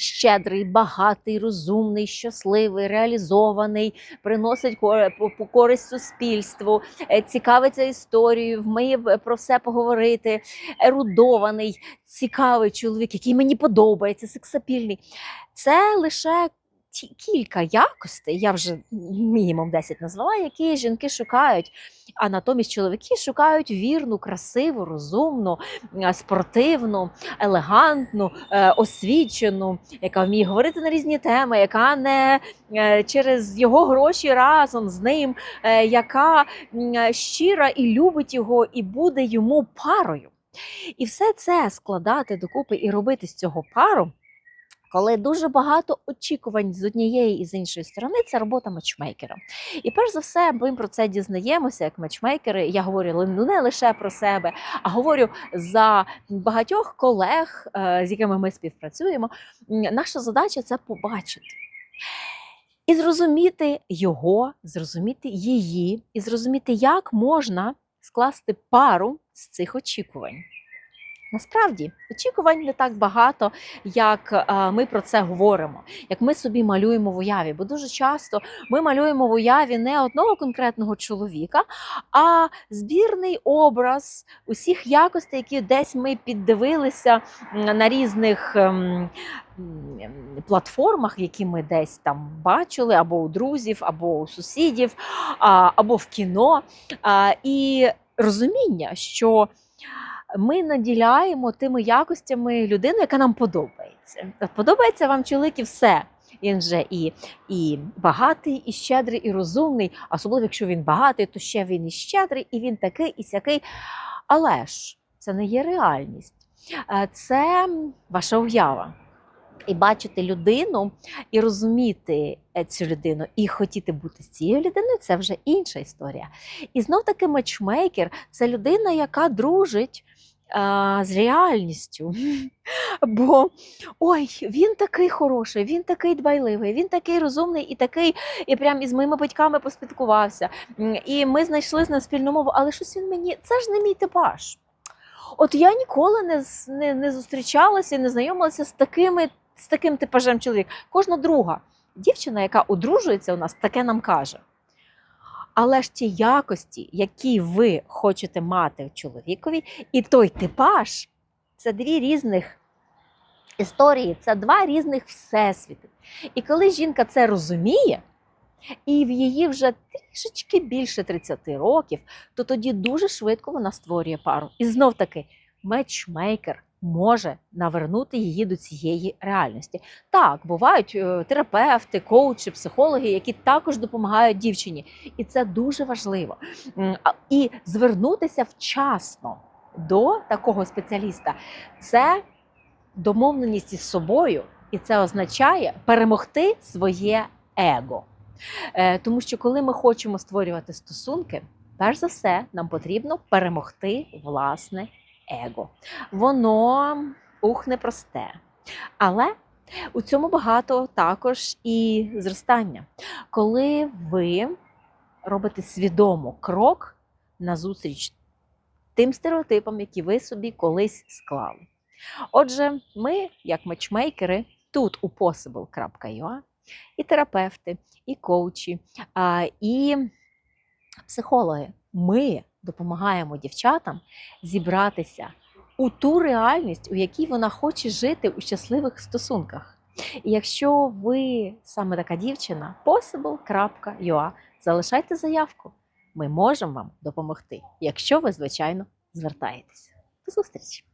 щедрий, багатий, розумний, щасливий, реалізований, приносить користь суспільству, е, цікавиться історією, вміє про все поговорити, ерудований, цікавий чоловік, який мені подобається, сексапільний. Це лише кілька якостей, я вже мінімум 10 назвала, які жінки шукають. А натомість чоловіки шукають вірну, красиву, розумну, спортивну, елегантну, е, освічену, яка вміє говорити на різні теми, яка не е, через його гроші разом з ним, е, яка щира і любить його, і буде йому парою. І все це складати докупи і робити з цього пару. Коли дуже багато очікувань з однієї і з іншої сторони, це робота матчмейкера. І перш за все, ми про це дізнаємося як матчмейкери. Я говорю ну, не лише про себе, а говорю за багатьох колег, е, з якими ми співпрацюємо. Наша задача це побачити. І зрозуміти його, зрозуміти її, і зрозуміти, як можна скласти пару з цих очікувань. Насправді очікувань не так багато, як е, ми про це говоримо, як ми собі малюємо в уяві. Бо дуже часто ми малюємо в уяві не одного конкретного чоловіка, а збірний образ усіх якостей, які десь ми піддивилися на різних. ем, Платформах, які ми десь там бачили, або у друзів, або у сусідів, або в кіно. І розуміння, що ми наділяємо тими якостями людину, яка нам подобається. Подобається вам чоловік і все. Він же і, і багатий, і щедрий, і розумний. Особливо, якщо він багатий, то ще він і щедрий, і він такий, і сякий. Але ж це не є реальність, Е, це ваша уява. І бачити людину, і розуміти е, цю людину, і хотіти бути з цією людиною це вже інша історія. І знов таки матчмейкер це людина, яка дружить з реальністю. Бо ой, він такий хороший, він такий дбайливий, він такий розумний і такий, і прям із моїми батьками поспілкувався. І ми знайшли з ним спільну мову, але щось він мені, це ж не мій типаж. От я ніколи не, не, не зустрічалася, не знайомилася з такими, з таким типажем чоловік. Кожна друга дівчина, яка одружується у нас, таке нам каже. Але ж ті якості, які ви хочете мати в чоловікові, і той типаж це дві різних історії, це два різних всесвіти. І коли жінка це розуміє, і в її вже трішечки більше 30 років, то тоді дуже швидко вона створює пару. І знов таки матчмейкер може навернути її до цієї реальності. Так, бувають е, терапевти, коучі, психологи, які також допомагають дівчині. І це дуже важливо. І звернутися вчасно до такого спеціаліста це домовленість із собою, і це означає перемогти своє его. Е, Тому що коли ми хочемо створювати стосунки, перш за все, нам потрібно перемогти власне его. Воно ух непросте. Але у цьому багато також і зростання. Коли ви робите свідомо крок назустріч тим стереотипам, які ви собі колись склали. Отже, ми, як матчмейкери, тут у possible.ua, і терапевти, і коучі, і психологи. Ми допомагаємо дівчатам зібратися у ту реальність, у якій вона хоче жити у щасливих стосунках. І якщо ви саме така дівчина, possible.ua, залишайте заявку. Ми можемо вам допомогти, якщо ви, звичайно, звертаєтесь. До зустрічі!